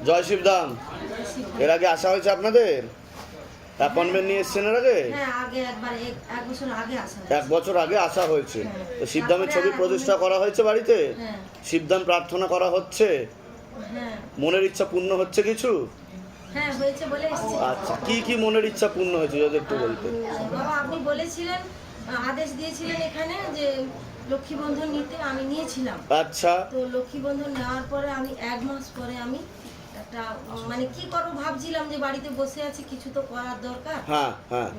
জয় শিবধাম এর আগে আসা হয়েছে আপনাদের? অ্যাপয়েন্টমেন্ট নিয়ে এসছেন এর আগে? হ্যাঁ এক- বছর আগে আসা হয়েছে। হ্যাঁ। তো শিবধামের ছবি প্রতিষ্ঠা করা হয়েছে বাড়িতে? হ্যাঁ। শিবধাম প্রার্থনা করা হচ্ছে? মনের ইচ্ছা পূর্ণ হচ্ছে কিছু? আচ্ছা কি কি মনের ইচ্ছা পূর্ণ হয়েছে যদি একটু বলতে বাবা আপনি বলেছিলেন আদেশ দিয়েছিলেন এখানে যে লক্ষ্মী বন্ধন নিতে আমি নিয়েছিলাম। আচ্ছা। তো লক্ষ্মী বন্ধন নেওয়ার পরে আমি এক মাস পরে আমি একটা মানে কি করব ভাবছিলাম যে বাড়িতে বসে আছি কিছু তো করার দরকার। হ্যাঁ হ্যাঁ।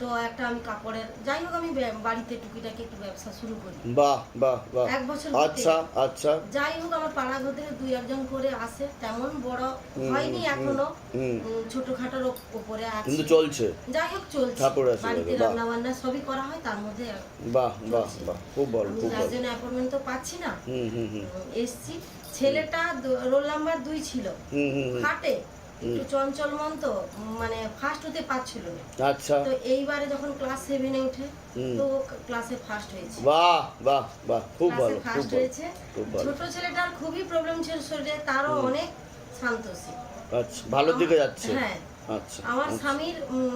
তো একটা আমি কাপড়ের যাই হোক আমি বাড়িতে টুকিটাকি একটু ব্যবসা শুরু করি। বাহ বাহ বাহ। এক বছর আচ্ছা আচ্ছা। যাই হোক আমার পাড়া ঘর দুই একজন করে আসে তেমন বড় হয়নি এখনও। ছোটখাটোর উপরে আছে। কিন্তু চলছে। যাই হোক চলছে। বাড়িতে। রান্না বান্না সবই করা হয় তার মধ্যে বাহ বাহ বাহ খুব ভালো খুব যার ভালো জন্য অ্যাপয়েন্টমেন্ট তো পাচ্ছি না। হুম হুম এসছি। ছেলেটা রোল নাম্বার দুই ছিল। হাটে একটু চঞ্চল মন তো মানে ফার্স্ট হতে পারছিল। আচ্ছা। তো এইবারে যখন ক্লাস সেভেনে উঠে তো ক্লাসে ফার্স্ট হয়েছে। বাহ বাহ বাহ খুব ভালো ফার্স্ট হয়েছে। ছোট ছেলেটার খুবই প্রবলেম ছিল শরীরে তারও অনেক শান্তশীল আচ্ছা ভালো দিকে যাচ্ছে। হ্যাঁ আমার স্বামীর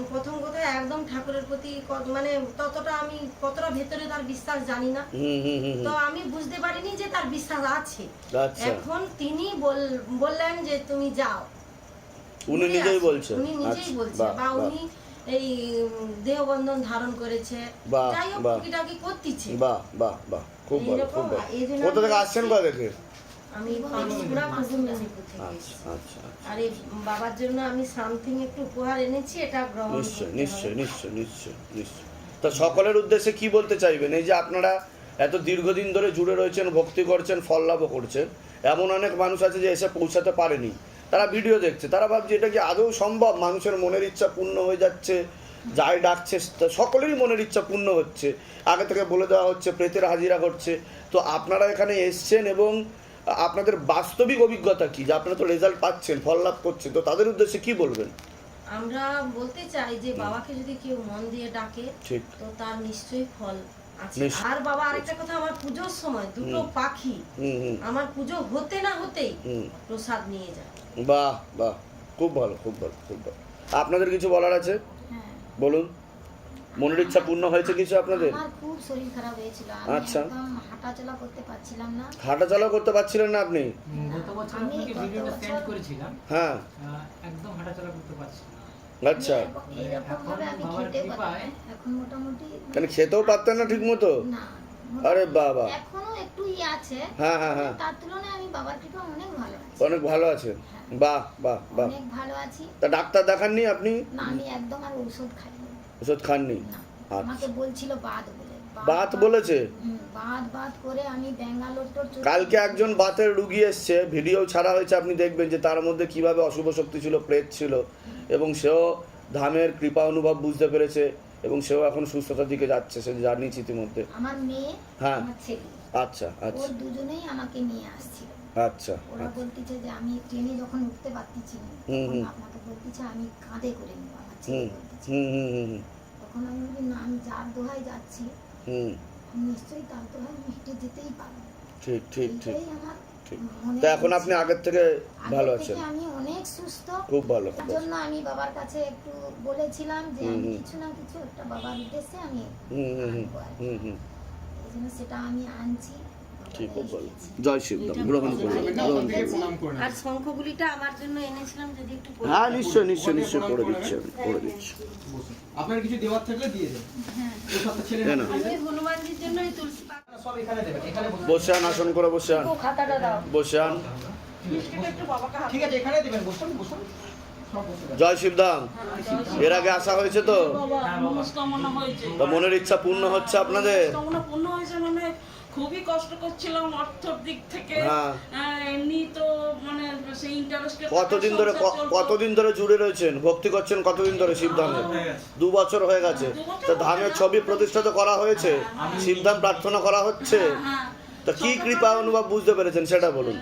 প্রথম কথা একদম ঠাকুরের প্রতি মানে ততটা আমি কতটা ভেতরে তার বিশ্বাস জানি না। তো আমি বুঝতে পারিনি যে তার বিশ্বাস আছে। আচ্ছা। এখন তিনি বল- বললেন যে তুমি যাও। উনি নিজেই আসো। বলছেন। উনি নিজেই আচ্ছা, বলছে বা উনি এই দেহবন্ধন ধারণ করেছে। যাই হোক। টুকিটাকি করতেছে। বাহ বাহ বাহ। খুব ভালো খুব ভালো। কোথা থেকে আসছেন কোথা থেকে আমি পাঁশকুড়া পূর্ব মেদিনীপুর থেকে আচ্ছা। আচ্ছা আচ্ছা। আর এই বাবার জন্য আমি সামথিং একটু উপহার এনেছি এটা গ্রহণ নিশ্চয় নিশ্চয় নিশ্চয় নিশ্চয় নিশ্চয়। তা সকলের উদ্দেশ্যে কি বলতে চাইবেন? এই যে আপনারা এত দীর্ঘদিন ধরে জুড়ে রয়েছেন ভক্তি করছেন ফল লাভও করছেন এমন অনেক মানুষ আছে যে এসে পৌঁছাতে পারেনি। তারা ভিডিও দেখছে তারা ভাবছে এটা কি আদৌ সম্ভব? মানুষের মনের ইচ্ছা পূর্ণ হয়ে যাচ্ছে যাই ডাকছে তা সকলেরই মনের ইচ্ছা পূর্ণ হচ্ছে। আগে থেকে বলে দেওয়া হচ্ছে প্রেতের হাজিরা করছে তো আপনারা এখানে এসছেন এবং আপনাদের বাস্তবিক অভিজ্ঞতা কি? যে আপনারা তো রেজাল্ট পাচ্ছেন ফল লাভ করছেন তো তাদের উদ্দেশ্যে কি বলবেন? আমরা বলতে চাই যে বাবাকে যদি কেউ মন দিয়ে ডাকে ঠিক। তো তার নিশ্চয়ই ফল আছে। নিশ্চয়ই। আর বাবা আরেকটা কথা আমার পুজোর সময় দুটো পাখি হুম হুম। আমার পুজো হতে না হতেই হুম। প্রসাদ নিয়ে যায়। বাহ বাহ। খুব ভালো খুব ভালো খুব ভালো। আপনাদের কিছু বলার আছে? হ্যাঁ। বলুন। মনের ইচ্ছা পূর্ণ হয়েছে কিছু আপনাদের? আমার খুব শরীর খারাপ হয়েছিল। আমি আচ্ছা। একদম হাঁটাচলা করতে পারছিলাম না। হাঁটাচলা করতে পারছিলেন না আপনি? গত বছর আমি আপনাকে গত ভিডিওটা বছর- সেন্ড করেছিলাম। হ্যাঁ। আহ, একদম হাঁটাচলা করতে পারছি না। আচ্ছা। এরকম ভাবে আমি বাবার খেতে পারি এখন মোটামুটি কেন খেতেও পারতেন না ঠিক মতো না আরে বাবা। এখনও একটু ইয়ে আছে। হ্যাঁ হ্যাঁ হ্যাঁ। তার তুলনায় আমি বাবার কৃপা অনেক ভালো আছি। অনেক ভালো আছেন বাহ বাহ বাহ। অনেক ভালো আছি। তা ডাক্তার দেখাননি আপনি? না আমি একদম আর ঔষধ খাইনি। ওষুধ খাননি? আচ্ছা। আমাকে বলছিল বাদ বলে। বাত বলেছে? বাদ বাদ করে আমি ব্যাঙ্গালোর কালকে একজন বাতের রুগী এসছে ভিডিও ছাড়া হয়েছে আপনি দেখবেন যে তার মধ্যে কীভাবে অশুভ শক্তি ছিল প্রেত ছিল এবং সেও ধামের কৃপা অনুভব বুঝতে পেরেছে এবং সেও এখন সুস্থতার দিকে যাচ্ছে সে জানিয়েছি ইতিমধ্যে। আমার মেয়ে হ্যাঁ। আচ্ছা আচ্ছা। দুজনেই আমাকে নিয়ে আসছিল। আচ্ছা ওরা বলতেছে যে আমি ট্রেনে যখন উঠতে পারতেছি না হুম, হুম। আপনাকে বলতেছে আমি কাঁধে করে নেব হুম হুম হুম হুম হুম, তখন আমি বলি না আমি যার দোহাই যাচ্ছি হুম। আমি নিশ্চয়ই তার দোহাই আমি হেঁটে যেতেই পারব। ঠিক ঠিক ঠিক। আমার তো এখন আপনি আগের থেকে ভালো আছেন। আমি অনেক সুস্থ। খুব ভালো তার জন্য আমি বাবার কাছে একটু বলেছিলাম যে আমি কিছু না কিছু একটা বাবার উদ্দেশ্যে আমি হুম হুম হুম। হুম সেটা আমি আনছি। খুব ভালো জয় শিবদাম গ্রহণ করুন গ্রহণ করুন। আর শঙ্খগুলিটা আমার জন্য এনেছিলাম যদি একটু হ্যাঁ নিশ্চয় নিশ্চয় নিশ্চয় করে দিচ্ছি আমি করে দিচ্ছি। আপনার কিছু দেওয়ার থাকলে দিয়ে দেন। এই সপ্তাহ ছেলে কেন? হনুমানজির জন্য এই তুলসী সব এখানে দেবেন এখানে বসে আন আসন করে বসে আন। বসে আন। একটু বাবাকে হাত ঠিক আছে এখানে দেবেন বসুন বসুন। সব বসে যান। জয় শিবদাম এর আগে আসা হয়েছে তো? হয়েছে। তো মনের ইচ্ছা পূর্ণ হচ্ছে আপনাদের? খুবই কষ্ট করছিলাম অর্থর দিক থেকে। হ্যাঁ। হ্যাঁ, এমনি তো মানে সেই ইন্টারেস্টে কতদিন ধরে কতদিন ধরে জুড়ে রয়েছেন? ভক্তি করছেন কতদিন ধরে শিবধামে দু বছর হয়ে গেছে। তো ধামের ছবি প্রতিষ্ঠা তো করা হয়েছে? শিবধাম প্রার্থনা করা হচ্ছে? তো কি কৃপা অনুভব বুঝতে পেরেছেন? সেটা বলুন।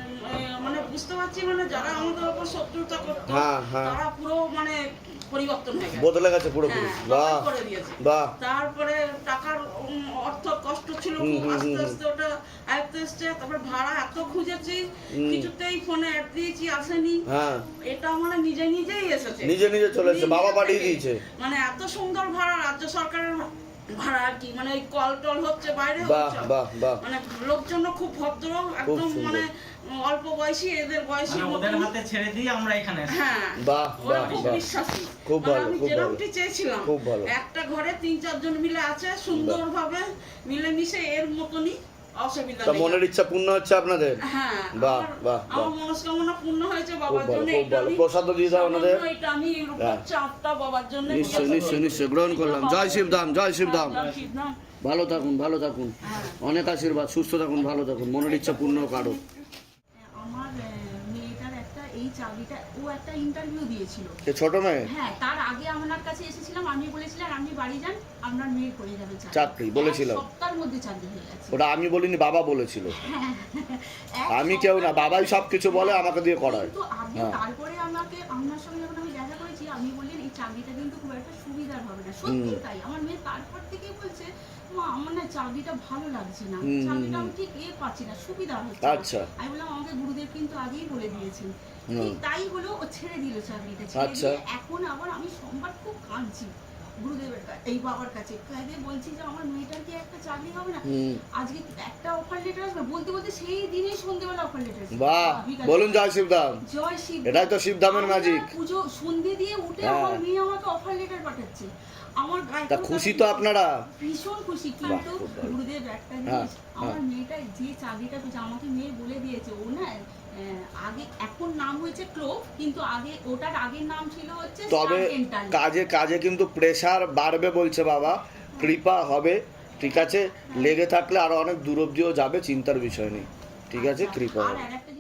বুঝতে পারছি মানে যারা আমাদের উপর শত্রুতা করতো হ্যাঁ, হ্যাঁ। তারা পুরো মানে পরিবর্তন হয়ে গেছে। বদলে গেছে পুরোপুরি। হ্যাঁ, বাহ। বাহ। তারপরে টাকার অর্থ কষ্ট ছিল আস্তে আস্তে ওটা আয়ত্তে এসছে। তারপরে ভাড়া এত খুঁজেছি। কিছুতেই ফোনে অ্যাড দিয়েছি আসেনি। এটা মানে নিজে নিজেই এসেছে। নিজে নিজে চলে এসেছে বাবা পাঠিয়ে দিয়েছে। মানে এত সুন্দর ভাড়া রাজ্য সরকারের ভাড়া কি? মানে কল টল হচ্ছে বাইরে বাহ হচ্ছে। বাহ বাহ। মানে লোকজন খুব ভদ্র একদম মানে অল্প বয়সী এদের বয়সী ওদের হাতে ছেড়ে দিয়ে আমরা এখানে। হ্যাঁ বাহ বাহ বিশ্বাসী। খুব ভালো, আমি যেরকমটি চেয়েছিলাম খুব ভালো। একটা ঘরে তিন চারজন মিলে আছে সুন্দর ভাবে মিলেমিশে এর মতনই। তা মনের ইচ্ছা পূর্ণ হচ্ছে আপনাদের? হ্যাঁ বাহ, বাহ, আমার বাহ। মনস্কামনা পূর্ণ হয়েছে বাবার ভালো জন্য। খুব এটা ভালো। আমি প্রসাদও দিয়ে দাও ওনাদের। আমি হ্যাঁ। চাপটা বাবার জন্য নিশ্চয় নিশ্চয় নিশ্চয়। গ্রহণ করলাম। জয় জয় শিবধাম জয় শিবধাম। ভালো থাকুন ভালো থাকুন। অনেক আশীর্বাদ। সুস্থ থাকুন ভালো থাকুন। মনের ইচ্ছা পূর্ণ কারও আমার আহ, মেয়েটার একটা এই চাকরিটা ও একটা ইন্টারভিউ দিয়েছিল। ছোট মেয়ে? হ্যাঁ তার আগে আমার কাছে এসেছিলাম আমি বলেছিলাম আপনি বাড়ি যান আপনার মেয়ে করে যাবে চাকরি। বলেছিলাম। সপ্তাহের মধ্যে চাকরি হয়ে গেছে। ওটা আমি বলিনি বাবা বলেছিল। আমি কেউ না বাবাই সব কিছু বলে আমাকে দিয়ে করায়। আপনি হ্যাঁ। তারপরে আমাকে আপনার সঙ্গে যখন আমি দেখা করেছি আপনি বললেন এই চাকরিটা কিন্তু খুব একটা সুবিধার হবে না। সত্যি তাই আমার মেয়ে তারপর থেকেই বলছে মা আমার না চাকরিটা ভালো লাগছে না। চাকরিটা আমি ঠিক এ পাচ্ছি না সুবিধা হচ্ছে আচ্ছা। আমি বললাম আমাকে গুরুদেব কিন্তু আগেই বলে দিয়েছেন। তাই হলো ও ছেড়ে দিল চাকরিটা ছেড়ে আচ্ছা। এখন আবার আমি সোমবার খুব কাঁদছি। গুরুদেবের কা- এই বাবার কাছে। বলছি যে আমার মেয়েটার কি একটা চাকরি হবে না? আজকে একটা অফার লেটার আসবে? বলতে বলতে সেই দিনেই সন্ধ্যেবেলা অফার লেটার বাহ! বলুন জয় শিবধাম। জয় শিব এটাই তো শিবধামের ম্যাজিক পুজো সন্ধে দিয়ে উঠে হ্যাঁ। আমার মেয়ে আমাকে অফার লেটার পাঠাচ্ছে। আমার গায়ে তা খুশি তো আপনারা? ভীষণ খুশি। কিন্তু গুরুদেব একটা হ্যাঁ, জিনিস আমার মেয়েটা যে চাকরিটা পেয়েছে আমাকে মেয়ে বলে দিয়েছে ও না আগে এখন নাম হয়েছে ক্লোভ কিন্তু আগে ওটার আগের নাম ছিল হচ্ছে তবে কাজে কাজে কিন্তু প্রেসার বাড়বে বলছে বাবা। কৃপা হবে ঠিক আছে? লেগে থাকলে আরও অনেক দূর অব্দিও যাবে চিন্তার বিষয় নেই। ঠিক আছে আচ্ছা, কৃপা হবে।